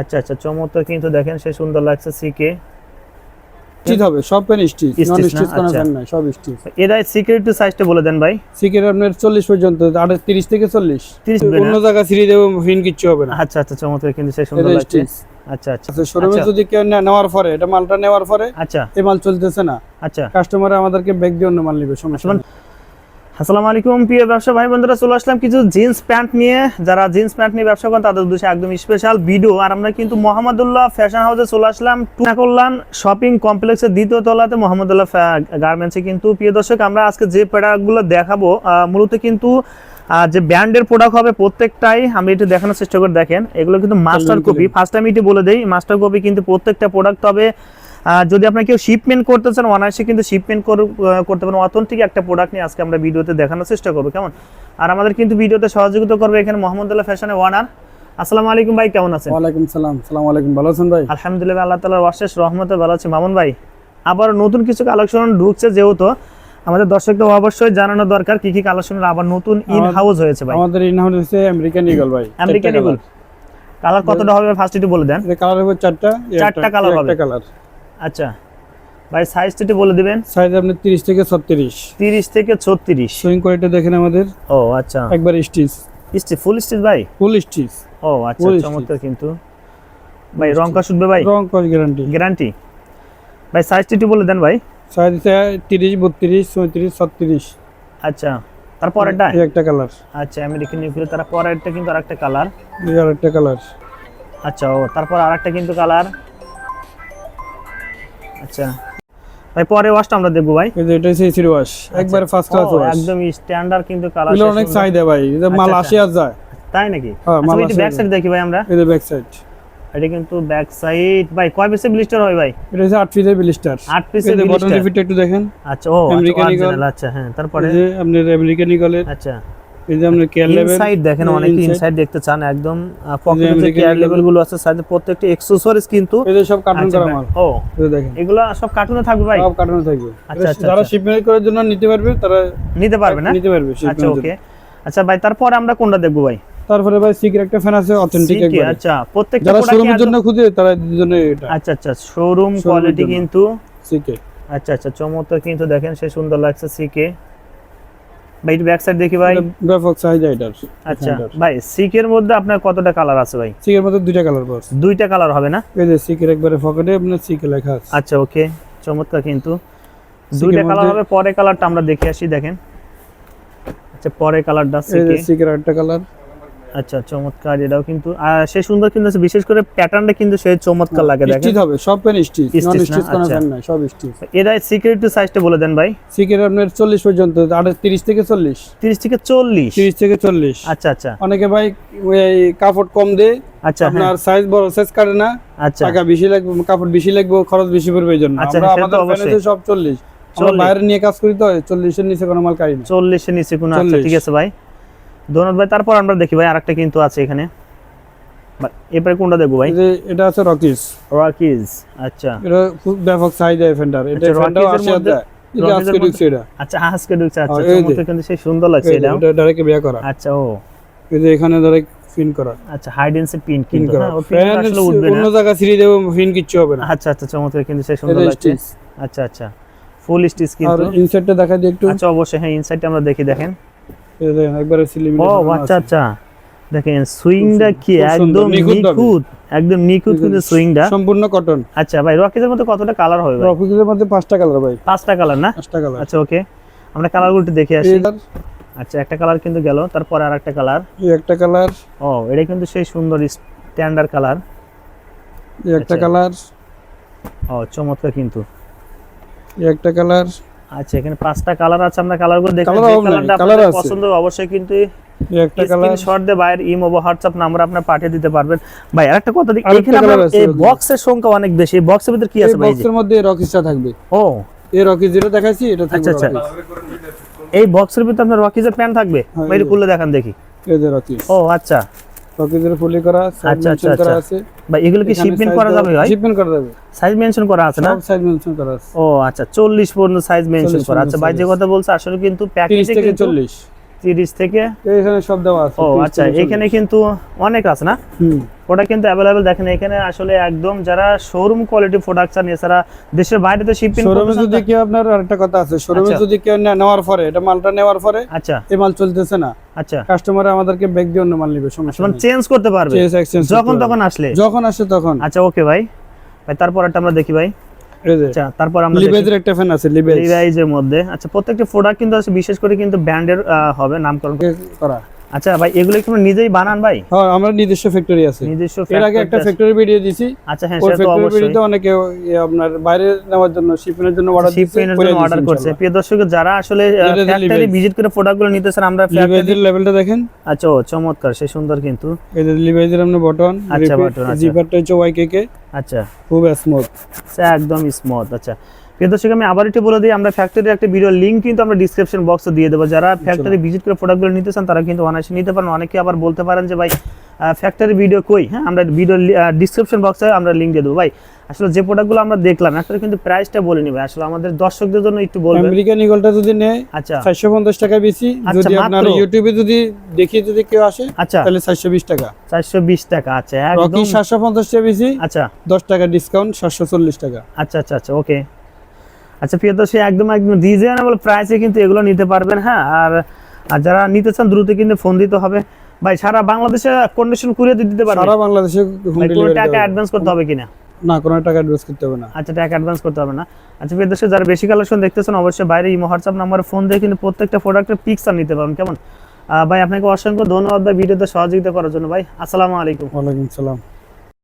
আচ্ছা আচ্ছা চমৎকার কিন্তু দেখেন সে সুন্দর লাগছে সিকে স্টিচ হবে সব পেন স্টিচ নন স্টিচ কোনো আচ্ছা। পেন নাই সব স্টিচ এরা সিকিউরিটি সাইজটা বলে দেন ভাই। সিকের আপনার চল্লিশ পর্যন্ত আর তিরিশ থেকে চল্লিশ। 30 হবে না? অন্য জায়গা সিঁড়ি দেবো ফিন কিচ্ছু হবে না। আচ্ছা আচ্ছা চমৎকার কিন্তু সে সুন্দর লাগছে। আচ্ছা আচ্ছা আচ্ছা শোরুমে আচ্ছা। যদি কেউ নেওয়ার পরে এটা মালটা নেওয়ার পরে আচ্ছা। এই মাল চলতেছে না। আচ্ছা। কাস্টমার আমাদেরকে ব্যাগ দিয়ে অন্য মাল নিবে সমস্যা নেই। আসসালামু আলাইকুম প্রিয় ব্যবসা ভাই বন্ধুরা চলে আসলাম কিছু জিন্স প্যান্ট নিয়ে। যারা জিন্স প্যান্ট নিয়ে ব্যবসা করেন তাদের উদ্দেশ্যে একদম স্পেশাল ভিডিও আর আমরা কিন্তু মোহাম্মদুল্লাহ ফ্যাশন হাউসে চলে আসলাম। টুনা কল্যাণ শপিং কমপ্লেক্সের দ্বিতীয় তলাতে মোহাম্মদুল্লাহ গার্মেন্টসে কিন্তু প্রিয় দর্শক আমরা আজকে যে প্রোডাক্টগুলো দেখাবো মূলত কিন্তু যে ব্র্যান্ডের প্রোডাক্ট হবে প্রত্যেকটাই আমি একটু দেখানোর চেষ্টা করে দেখেন। এগুলো কিন্তু মাস্টার কপি ফার্স্ট টাইম এটি বলে দেই মাস্টার কপি কিন্তু প্রত্যেকটা প্রোডাক্ট হবে যদি আপনার কেউ শিপমেন্ট করতে চান অনায়াসে কিন্তু শিপমেন্ট করতে পারেন। অথেন্টিক একটা প্রোডাক্ট নিয়ে আজকে আমরা ভিডিওতে দেখানোর চেষ্টা করব কেমন? আর আমাদের কিন্তু ভিডিওতে সহযোগিতা করবে এখানে মোহাম্মদুল্লাহ ফ্যাশনের ওয়ানার আসসালামু আলাইকুম ভাই কেমন আছেন? ওয়ালাইকুম সালাম সালাম আলাইকুম ভালো আছেন ভাই? আলহামদুলিল্লাহ আল্লাহ তালার অশেষ রহমতে ভালো আছি। মামুন ভাই আবার নতুন কিছু কালেকশন ঢুকছে যেহেতু আমাদের দর্শকদের অবশ্যই জানানো দরকার কি কি কালেকশন আবার নতুন ইন হাউস হয়েছে ভাই। আমাদের ইন হাউস হচ্ছে আমেরিকান ইগল ভাই আমেরিকান ইগল কালার কতটা হবে? ফার্স্ট একটু বলে দেন। কালার হবে চারটা চারটা কালার হবে। কালার আচ্ছা। ভাই সাইজটা একটু বলে দিবেন? সাইজ আপনি তিরিশ থেকে ছত্রিশ। তিরিশ থেকে ছত্রিশ। সুইং কোয়ালিটি দেখেন আমাদের। ও আচ্ছা। একবার স্টিচ স্টিচ ফুল স্টিচ ভাই? ফুল স্টিচ ও আচ্ছা চমৎকার কিন্তু। ভাই রং কাজ উঠবে ভাই? রং কস গ্যারান্টি গ্যারান্টি ভাই সাইজটা একটু বলে দেন ভাই। সাইজ তিরিশ বত্রিশ চৌত্রিশ ছত্রিশ। আচ্ছা তারপরেরটা এই একটা কালার আচ্ছা আমেরিকান নিউক্লিয়ার তার পরেরটা কিন্তু আরেকটা কালার এই আর কালার আচ্ছা ও তারপর আরেকটা কিন্তু কালার আচ্ছা। ভাই পরে ওয়াশটা আমরা দেখব ভাই। এই যে এটা হচ্ছে এসির ওয়াশ একবারে ফার্স্ট ক্লাস ওয়াশ একদম স্ট্যান্ডার্ড কিন্তু কালার এগুলো অনেক চাহিদা ভাই। এটা মাল আচ্ছা, আসে আর যায়। তাই নাকি? হ্যাঁ, আচ্ছা মাল ব্যাক সাইড দেখি ভাই আমরা। এই যে ব্যাক সাইড এটা কিন্তু ব্যাক সাইড ভাই কয় পিসের ব্লিস্টার হয় ভাই? এটা হচ্ছে আট পিসের বিলিস্টার আট পিসের এই যে বটন। রিফিট একটু দেখেন। আচ্ছা ও American Eagle। আচ্ছা হ্যাঁ তারপরে? এই যে আপনার আমেরিকান ইগলের আচ্ছা। এই যে আপনার কেয়ার লেভেল ইনসাইড দেখেন অনেকে ইনসাইড দেখতে চান একদম পকেটে যে কেয়ার লেভেলগুলো আছে সাইডে প্রত্যেকটা কিন্তু এই যে সব কার্টুন করা ভাই। মাল। ও দেখেন। এগুলো সব কার্টুনে থাকবে ভাই? সব কার্টুন থাকবে। আচ্ছা, আচ্ছা, যারা আচ্ছা। শিপমেন্ট করার জন্য নিতে পারবে তারা নিতে পারবে না? নিতে পারবে আচ্ছা ওকে আচ্ছা ভাই তারপরে আমরা কোনটা দেখব ভাই? তারপরে ভাই সিক্রেট একটা ফ্যান আছে অথেন্টিক একবার। আচ্ছা প্রত্যেকটা যারা শোরুমের জন্য খুঁজে তারা জন্য এটা। আচ্ছা আচ্ছা শোরুম কোয়ালিটি। কিন্তু সিকে আচ্ছা আচ্ছা চমৎকার কিন্তু দেখেন সে সুন্দর লাগছে সিকে ভাই ব্যাক সাইড দেখি ভাই। ব্যাপক চাহিদা এটার। আচ্ছা ভাই সিকের মধ্যে আপনার কতটা কালার আছে ভাই? সিকের মধ্যে দুইটা কালার আছে দুইটা কালার হবে না? এই যে সিকের একবারে পকেটে আপনার সিক লেখা আছে। আচ্ছা ওকে চমৎকার কিন্তু। দুইটা কালার হবে পরে কালারটা আমরা দেখে আসি দেখেন। আচ্ছা পরে কালারটা এই যে সিকে সিকের একটা কালার আচ্ছা চমৎকার এটাও কিন্তু আর সে সুন্দর কিন্তু আছে, বিশেষ করে প্যাটার্নটা কিন্তু সে চমৎকার লাগে দেখেন। স্টিচ হবে সব পেন স্টিচ নন স্টিচ কোনো আচ্ছা। ফ্যান নাই সব স্টিচ এরা সিকিউরিটি সাইজটা বলে দেন ভাই। সিকের আপনার চল্লিশ পর্যন্ত আর তিরিশ থেকে চল্লিশ। তিরিশ থেকে চল্লিশ? তিরিশ থেকে চল্লিশ। আচ্ছা আচ্ছা। অনেকে ভাই ওই কাপড় কম দেয় আচ্ছা হ্যাঁ। আপনার সাইজ বড় সাইজ কাটে না আচ্ছা। টাকা বেশি লাগবে কাপড় বেশি লাগবে খরচ বেশি পড়বে এই জন্য। আচ্ছা, আমরা আমাদের। ফ্যানেতে সব চল্লিশ। আমরা বাইরে নিয়ে কাজ করি তো চল্লিশের নিচে কোনো মাল কারি না। চল্লিশের নিচে কোনো আচ্ছা ঠিক আছে ভাই। ধন্যবাদ ভাই। তারপর আমরা দেখি ভাই আরেকটা কিন্তু আছে এখানে। এরপরে কোনটা দেখব ভাই? এটা আছে রকিস রকিজ আচ্ছা। এটা খুব ব্যাপক চাহিদা এই ফ্যানটার এটা আচ্ছা, আসে মধ্যে- দেয় এটা আজকে ঢুকছে এটা। আচ্ছা আজকে ঢুকছে আচ্ছা যে। কিন্তু সেই সুন্দর লাগছে এটাও। এটা ডাইরেক্ট বিয়া করা। আচ্ছা ও। এই যে এখানে ডাইরেক্ট ফিন করা। আচ্ছা হাইড এন্ড সিক পিন কিন্তু হ্যাঁ ও পিন আসলে উঠবে না। অন্য জায়গা সিঁড়ি দেবো ফিন কিচ্ছু হবে না। আচ্ছা আচ্ছা চমৎকার কিন্তু সেই সুন্দর লাগছে। আচ্ছা আচ্ছা। ফুল স্টিচ আর কিন্তু। ইনসাইডটা দেখা দিই একটু। আচ্ছা অবশ্যই হ্যাঁ ইনসাইডটা আমরা দেখি দেখেন। এই দেখেন একবারে সিলিং ও আচ্ছা আচ্ছা। দেখেন সুইংটা কি? একদম নিখুঁত। একদম নিখুঁত কিন্তু সুইংটা সম্পূর্ণ কটন আচ্ছা ভাই রকিজের মধ্যে কতটা কালার হবে ভাই? মধ্যে পাঁচটা কালার ভাই। পাঁচটা কালার না? পাঁচটা কালার আচ্ছা ওকে আমরা কালারগুলো দেখে আসি। আচ্ছা একটা কালার কিন্তু গেল তারপরে আর একটা কালার এই একটা কালার ও এটা কিন্তু সেই সুন্দর স্ট্যান্ডার্ড কালার এই একটা আচ্ছা। কালার ও চমৎকার কিন্তু। এই একটা কালার আচ্ছা এখানে পাঁচটা কালার আছে আমরা কালারগুলো দেখে কালারটা আপনাদের। পছন্দ অবশ্যই কিন্তু একটা কালার দিয়ে ইমো বা হোয়াটসঅ্যাপ নাম্বার আপনার পাঠিয়ে দিতে পারবেন। ভাই আরেকটা কথা আরেকটা এখানে এই বক্সের সংখ্যা অনেক বেশি এই বক্সের ভিতরে কি আছে ভাই? এই বক্সের মধ্যে রকিসটা থাকবে। ও। এই রকিস যেটা দেখাইছি এটা থাকবে আচ্ছা, আচ্ছা। এই বক্সের ভিতরে আপনার রকিজের প্যান্ট থাকবে? হ্যাঁ, ভাই খুলে দেখান দেখি। এই যে রকিস ও আচ্ছা। রকিসের ফুলি করা আচ্ছা, আচ্ছা, করা আচ্ছা। আছে। ভাই এগুলো কি শিপমেন্ট করা যাবে ভাই? শিপমেন্ট করা যাবে। সাইজ মেনশন করা আছে না? সাইজ মেনশন করা আছে। ও আচ্ছা চল্লিশ পর্যন্ত সাইজ মেনশন করা আচ্ছা ভাই যে কথা বলছ আসলে কিন্তু 30 প্যাকেজে থেকে কিন্তু 40 তিরিশ থেকে এখানে সব দেওয়া আছে ও আচ্ছা এখানে কিন্তু অনেক আছে না? 40 হুম। ওটা কিন্তু অ্যাভেলেবেল দেখেন এখানে আসলে একদম যারা শোরুম কোয়ালিটি প্রোডাক্ট চান এছাড়া দেশের বাইরে তো শিপিং শোরুমে যদি কেউ আপনার আরেকটা কথা আছে শোরুমে আচ্ছা। যদি কেউ নে- নেওয়ার পরে এটা মালটা নেওয়ার পরে আচ্ছা। এই মাল চলতেছে না। আচ্ছা। কাস্টমার আমাদেরকে ব্যাগ দিয়ে অন্য মাল নিবে সমস্যা মানে চেঞ্জ করতে পারবে। যখন তখন আসলে। যখন আসে তখন। আচ্ছা ওকে ভাই। ভাই তারপর একটা আমরা দেখি ভাই। আচ্ছা তারপর আমরা লিভাইজের একটা ফ্যান আছে লিভাইজ লিভাইজের মধ্যে। আচ্ছা প্রত্যেকটা প্রোডাক্ট কিন্তু আছে বিশেষ করে কিন্তু ব্র্যান্ডের হবে নামকরণ করা। আচ্ছা ভাই এগুলো কি নিজেই বানান ভাই? হ্যাঁ আমরা নিজস্ব ফ্যাক্টরি আছে। নিজস্ব এর আগে একটা ফ্যাক্টরি ভিডিও দিছি। আচ্ছা হ্যাঁ সেটা তো অবশ্যই। অনেকে আপনার বাইরে নেওয়ার জন্য জন্য অর্ডার জন্য অর্ডার করছে। প্রিয় দর্শক যারা আসলে ফ্যাক্টরি ভিজিট করে প্রোডাক্টগুলো নিতে চান আমরা লিভাইজের লেভেলটা দেখেন। আচ্ছা ও চমৎকার সে সুন্দর কিন্তু। এই যে লিভাইজের আপনি বটন আচ্ছা, আচ্ছা। জিপারটা হচ্ছে ওয়াইকে আচ্ছা। খুব স্মুথ সে একদম স্মুথ আচ্ছা। প্রিয় দর্শক আমি আবার একটু বলে দিই আমরা ফ্যাক্টরির একটা ভিডিও লিংক কিন্তু আমরা ডিসক্রিপশন বক্সে দিয়ে দেবো। যারা ফ্যাক্টরি ভিজিট করে প্রোডাক্টগুলো নিতে চান তারা কিন্তু অনায়াসে নিতে পারেন। অনেকে আবার বলতে পারেন যে ভাই ফ্যাক্টরি ভিডিও কই? হ্যাঁ আমরা ভিডিও ডিসক্রিপশন বক্সে আমরা লিংক দিয়ে দেবো। ভাই আসলে যে প্রোডাক্টগুলো আমরা দেখলাম একটা কিন্তু প্রাইসটা বলে নিবে আসলে আমাদের দর্শকদের জন্য একটু বলবেন। আমেরিকান ইগলটা যদি নেয় আচ্ছা। চারশো পঞ্চাশ টাকা বেশি। আচ্ছা, যদি আপনার ইউটিউবে যদি দেখি যদি কেউ আসে আচ্ছা। তাহলে চারশো বিশ টাকা। চারশো বিশ টাকা আচ্ছা একদম। সাতশো পঞ্চাশ টাকা বেশি। আচ্ছা। দশ টাকা ডিসকাউন্ট সাতশো চল্লিশ টাকা। আচ্ছা আচ্ছা আচ্ছা ওকে আচ্ছা প্রিয় দর্শক একদম একদম রিজনেবল প্রাইসে কিন্তু এগুলো নিতে পারবেন হ্যাঁ? আর আর যারা নিতে চান দ্রুত কিন্তু ফোন দিতে হবে। ভাই সারা বাংলাদেশে কন্ডিশন কুরিয়ে দিতে পারবে? সারা বাংলাদেশে কোনো টাকা অ্যাডভান্স করতে হবে কিনা? না কোনো টাকা অ্যাডভান্স করতে হবে না। আচ্ছা টাকা অ্যাডভান্স করতে হবে না। আচ্ছা প্রিয় দর্শক যারা বেশি কালেকশন দেখতেছেন অবশ্যই বাইরে ইমো হোয়াটসঅ্যাপ নাম্বারে ফোন দিয়ে কিন্তু প্রত্যেকটা প্রোডাক্টের পিকচার নিতে পারবেন কেমন? ভাই আপনাকে অসংখ্য ধন্যবাদ ভাই ভিডিওতে সহযোগিতা করার জন্য ভাই। আসসালামু আলাইকুম। ওয়ালাইকুম সালাম।